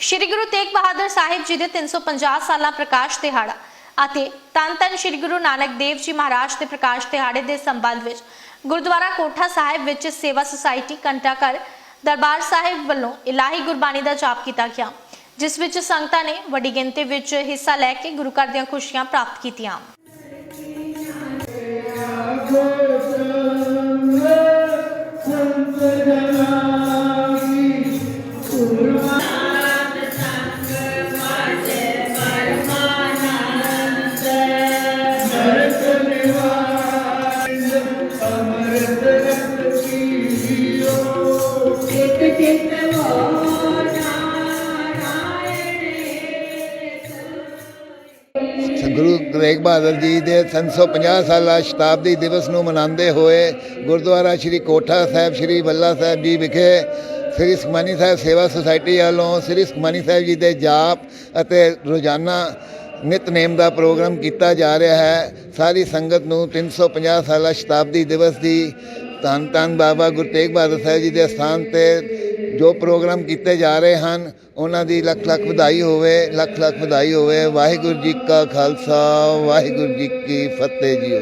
ਸ਼੍ਰੀ ਗੁਰੂ ਤੇਗ ਬਹਾਦਰ ਸਾਹਿਬ ਜੀ ਦੇ 350 ਸਾਲਾ ਪ੍ਰਕਾਸ਼ ਦਿਹਾੜਾ ਅਤੇ ਤਨ ਤਨ ਸ਼੍ਰੀ ਗੁਰੂ ਨਾਨਕ ਦੇਵ ਜੀ ਮਹਾਰਾਜ ਦੇ ਪ੍ਰਕਾਸ਼ ਦਿਹਾੜੇ ਦੇ ਸੰਬੰਧ ਵਿੱਚ ਗੁਰਦੁਆਰਾ ਕੋਠਾ ਸਾਹਿਬ ਵਿੱਚ ਸੇਵਾ ਸੁਸਾਇਟੀ ਕੰਟਾਕਰ ਦਰਬਾਰ ਸਾਹਿਬ ਵੱਲੋਂ ਇਲਾਹੀ ਗੁਰਬਾਣੀ ਦਾ ਜਾਪ ਕੀਤਾ ਗਿਆ, ਜਿਸ ਵਿੱਚ ਸੰਗਤਾਂ ਨੇ ਵੱਡੀ ਗਿਣਤੀ ਵਿੱਚ ਹਿੱਸਾ ਲੈ ਕੇ ਗੁਰੂ ਘਰ ਦੀਆਂ ਖੁਸ਼ੀਆਂ ਪ੍ਰਾਪਤ ਕੀਤੀਆਂ। ਗੁਰੂ ਤੇਗ ਬਹਾਦਰ ਜੀ ਦੇ 350 ਸਾਲਾ ਸ਼ਤਾਬਦੀ ਦਿਵਸ ਨੂੰ ਮਨਾਉਂਦੇ ਹੋਏ ਗੁਰਦੁਆਰਾ ਸ੍ਰੀ ਕੋਠਾ ਸਾਹਿਬ, ਸ੍ਰੀ ਬੱਲਾ ਸਾਹਿਬ ਜੀ ਵਿਖੇ ਸ੍ਰੀ ਸੁਖਮਨੀ ਸਾਹਿਬ ਸੇਵਾ ਸੁਸਾਇਟੀ ਵੱਲੋਂ ਸ੍ਰੀ ਸੁਖਮਨੀ ਸਾਹਿਬ ਜੀ ਦੇ ਜਾਪ ਅਤੇ ਰੋਜ਼ਾਨਾ ਨਿਤਨੇਮ ਦਾ ਪ੍ਰੋਗਰਾਮ ਕੀਤਾ ਜਾ ਰਿਹਾ ਹੈ। ਸਾਰੀ ਸੰਗਤ ਨੂੰ 350 ਸਾਲਾ ਸ਼ਤਾਬਦੀ ਦਿਵਸ ਦੀ ਧੰਨ ਧੰਨ ਬਾਬਾ ਗੁਰੂ ਤੇਗ ਬਹਾਦਰ ਸਾਹਿਬ ਜੀ ਦੇ ਸਥਾਨ ਤੇ ਜੋ ਪ੍ਰੋਗਰਾਮ ਕੀਤੇ ਜਾ ਰਹੇ ਹਨ, ਉਹਨਾਂ ਦੀ ਲੱਖ ਲੱਖ ਵਧਾਈ ਹੋਵੇ, ਲੱਖ ਲੱਖ ਵਧਾਈ ਹੋਵੇ। ਵਾਹਿਗੁਰੂ ਜੀ ਕਾ ਖਾਲਸਾ, ਵਾਹਿਗੁਰੂ ਜੀ ਕੀ ਫਤਿਹ ਜੀ।